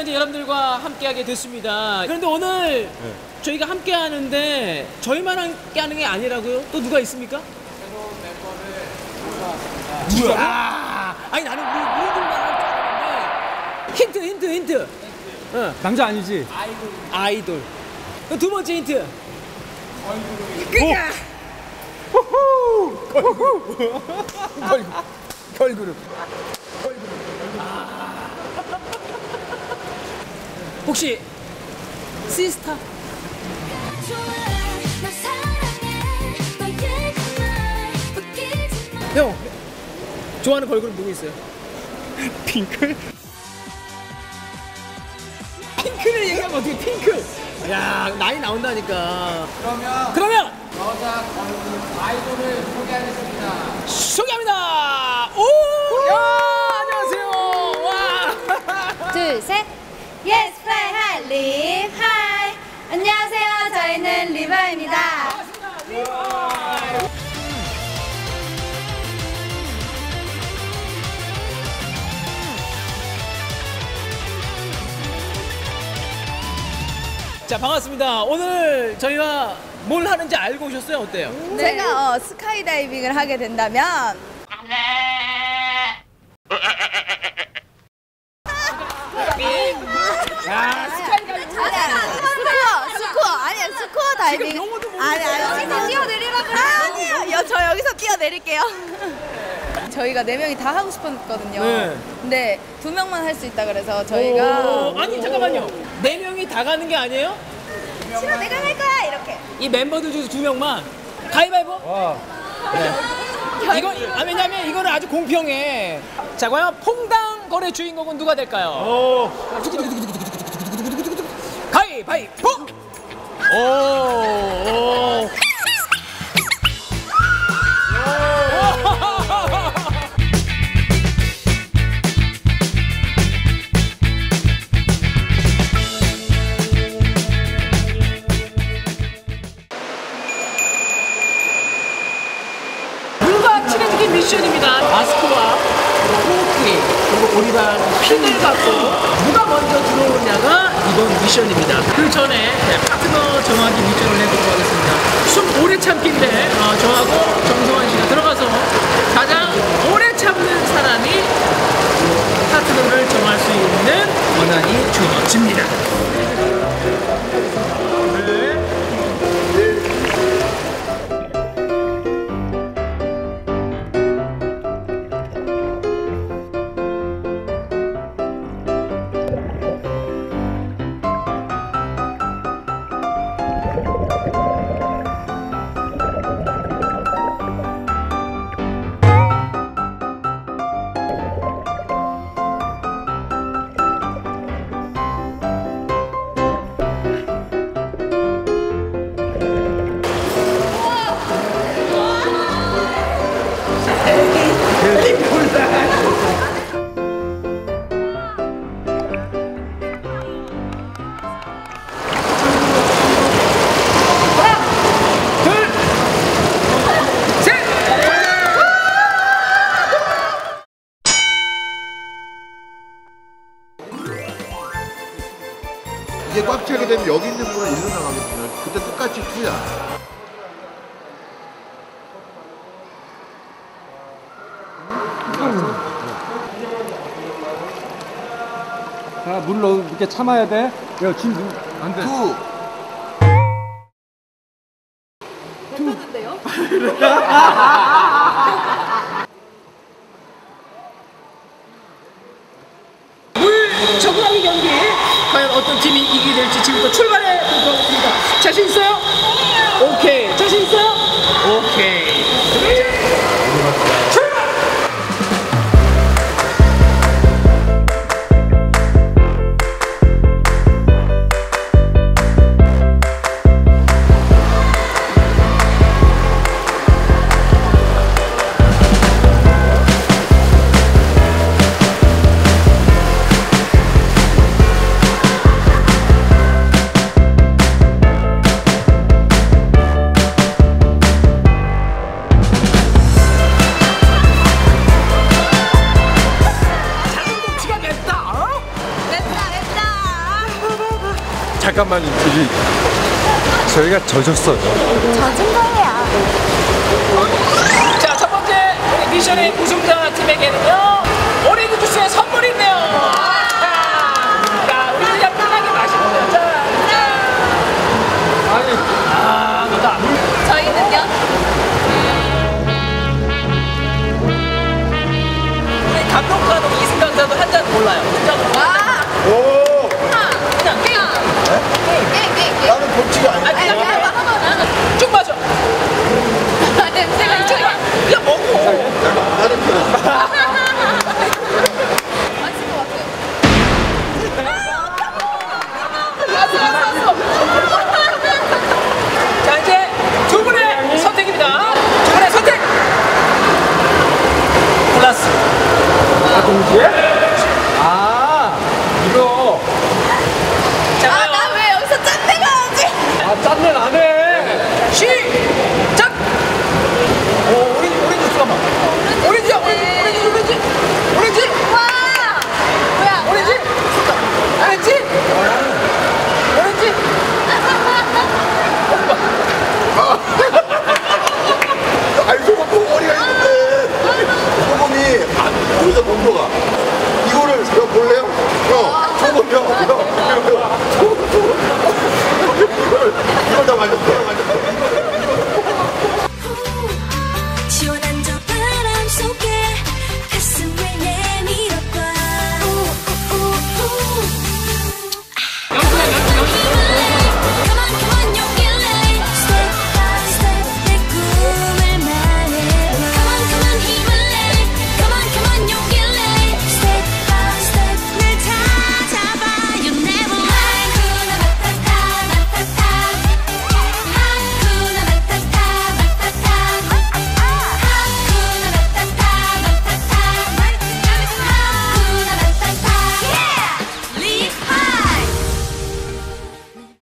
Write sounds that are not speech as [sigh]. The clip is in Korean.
드디어 이제 여러분들과 함께하게 됐습니다. 그런데 오늘 네. 저희가 함께 하는데 저희만 함께 하는 게 아니라고요? 또 누가 있습니까? 누가? 아, 아니 나는 우리 우리들만 함께 하는데 힌트 힌트 힌트. 어, 남자 아니지? 아이돌. 그두 번째 힌트. 그니까 [laughs] 걸그룹. 혹시 시스타? 형 좋아하는 걸그룹 누구 있어요? [laughs] 핑클? 핑크를 얘기하면 어떻게 핑크? 야 나이 나온다니까. 그러면 그러면 여자 걸그룹 아이돌을 소개하겠습니다. 소개합니다. 오, 야 안녕하세요. 와. 둘, 셋. 예 스 플라이 하이 립 하이. 안녕하세요. 저희는 리바입니다. 자 반갑습니다. 오늘 저희가 뭘 하는지 알고 오셨어요? 어때요? 제가 어, 스카이다이빙을 하게 된다면 야 아니야 스쿠어 스쿠어 아니야 다이빙 영어도 모르는 아니 아니 여기서 뛰어내리라 그래 아니요 여, 저 여기서 뛰어내릴게요 [laughs] 저희가 네 명이 다 하고 싶었거든요 네. 근데 두 명만 할 수 있다 그래서 저희가 오, 아니 잠깐만요. 네 명이 다 가는 게 아니에요? 싫어 내가 할 거야 이렇게 이 멤버들 중에서 두 명만 가위바위보. 와. 이거 아 왜냐면 이거는 아주 공평해. 자 과연 퐁당 거래 주인공은 누가 될까요? 오. 가위바위보. 오. 오. 물과 친해지기 미션입니다. 마스크와 호흡기 그리고 오리발 핀을 갖고 누가 먼저 들어오냐가 이번 미션입니다. 그 전에 파트너 정하기 미션을 해보도록 하겠습니다. 숨 오래 참기인데 어, 저하고 정성환 씨가 들어가서 되면 여기 있는 분을 일로 나가거든요. 그때 똑같이 투야. 자, 물 넣어 이렇게 참아야 돼. 야, 지금 안 돼. 투. 물 [laughs] 저구하기 경기 과연 어떤 팀이 이기게 될지 지금부터 출발해 보도록 하겠습니다. 자신 있어요? 오케이. 잠깐만 저기 저희가 젖었어요. 젖은 거예요. 자, 첫 번째 우리 미션의 우승자 팀에게는요. 오렌지 주스의 선물이 있네요. 자, 우리 그냥 편하게 마시면 자, 자. 아니, 아, 좋다. 저희는요. 네, 우리 감독과도 이승 강사도 한 잔 몰라요. 아! 오! 먹지가 않아. 아니, 그냥 한번 하거나. 쭉 마셔. 아, 냄새가 아, 이쪽 그냥 먹어. 나는 그래. 동시에?